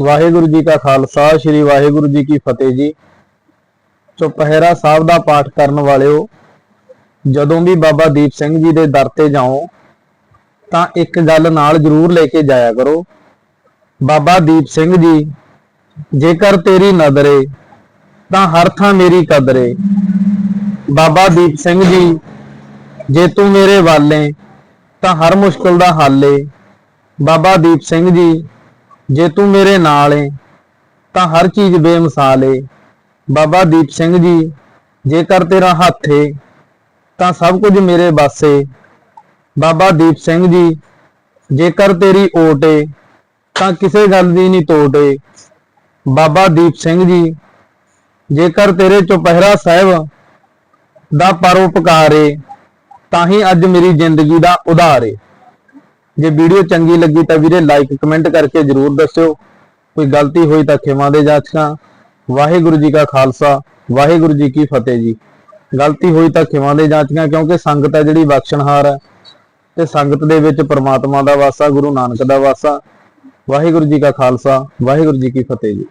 ਵਾਹਿਗੁਰੂ ਜੀ ਕਾ ਖਾਲਸਾ, ਸ੍ਰੀ ਵਾਹਿਗੁਰੂ ਜੀ ਕੀ ਫਤਿਹ ਜੀ। ਚੁਪਹਿਰਾ ਸਾਹਿਬ ਦਾ ਪਾਠ ਕਰਨ ਵਾਲਿਓ, ਜਦੋਂ ਵੀ ਬਾਬਾ ਦੀਪ ਸਿੰਘ ਜੀ ਦੇ ਦਰ ਤੇ ਜਾਓ, ਤਾਂ ਇੱਕ ਗੱਲ ਨਾਲ ਜ਼ਰੂਰ ਲੈ ਕੇ ਜਾਇਆ ਕਰੋ। ਬਾਬਾ ਦੀਪ ਸਿੰਘ ਜੀ, ਜੇਕਰ ਤੇਰੀ ਨਜ਼ਰੇ, ਤਾਂ ਹਰ ਥਾਂ ਮੇਰੀ ਕਦਰੇ ਬਾਬਾ ਦੀਪ ਸਿੰਘ ਜੀ, ਜੇ ਤੂੰ ਮੇਰੇ ਵਾਲੇ, ਤਾਂ ਹਰ ਮੁਸ਼ਕਲ ਦਾ ਹੱਲ ਏ। ਬਾਬਾ ਦੀਪ ਸਿੰਘ ਜੀ ਜੇ ਤੂੰ ਮੇਰੇ ਨਾਲ ਏ, ਤਾਂ ਹਰ ਚੀਜ਼ ਬੇਮਿਸਾਲ ਏ। ਬਾਬਾ ਦੀਪ ਸਿੰਘ ਜੀ, ਜੇਕਰ ਤੇਰਾ ਹੱਥ ਏ, ਤਾਂ ਸਭ ਕੁਝ ਮੇਰੇ ਬਾਸੇ ਬਾਬਾ ਦੀਪ ਸਿੰਘ ਜੀ, ਜੇਕਰ ਤੇਰੀ ਓਟ ਏ, ਤਾਂ ਕਿਸੇ ਗੱਲ ਦੀ ਨਹੀਂ ਤੋਟ ਏ। ਬਾਬਾ ਦੀਪ ਸਿੰਘ ਜੀ, ਜੇਕਰ ਤੇਰੇ ਚੁਪਹਿਰਾ ਸਾਹਿਬ ਦਾ ਪਰਉਪਕਾਰ ਏ, ਤਾਂ ਹੀ ਅੱਜ ਮੇਰੀ ਜ਼ਿੰਦਗੀ ਦਾ ਉਧਾਰ ਏ। ਜੇ ਵੀਡੀਓ ਚੰਗੀ ਲੱਗੀ ਤਾਂ ਵੀਰੇ ਲਾਈਕ ਕਮੈਂਟ ਕਰਕੇ ਜਰੂਰ ਦੱਸਿਓ। ਕੋਈ ਗਲਤੀ ਹੋਈ ਤਾਂ ਖਿਮਾ ਦੇ ਜਾਚਕਾਂ ਵਾਹਿਗੁਰੂ ਜੀ ਕਾ ਖਾਲਸਾ, ਵਾਹਿਗੁਰੂ ਜੀ ਕੀ ਫਤਿਹ ਜੀ। ਗਲਤੀ ਹੋਈ ਤਾਂ ਖਿਮਾ ਦੇ ਜਾਚਕਾਂ ਕਿਉਂਕਿ ਸੰਗਤ ਹੈ ਜਿਹੜੀ ਬਖਸ਼ਣਹਾਰ ਹੈ। ਤੇ ਸੰਗਤ ਦੇ ਵਿੱਚ ਪਰਮਾਤਮਾ ਦਾ ਵਾਸਾ, ਗੁਰੂ ਨਾਨਕ ਦਾ ਵਾਸਾ। ਵਾਹਿਗੁਰੂ ਜੀ ਕਾ ਖਾਲਸਾ, ਵਾਹਿਗੁਰੂ ਜੀ ਕੀ ਫਤਿਹ ਜੀ।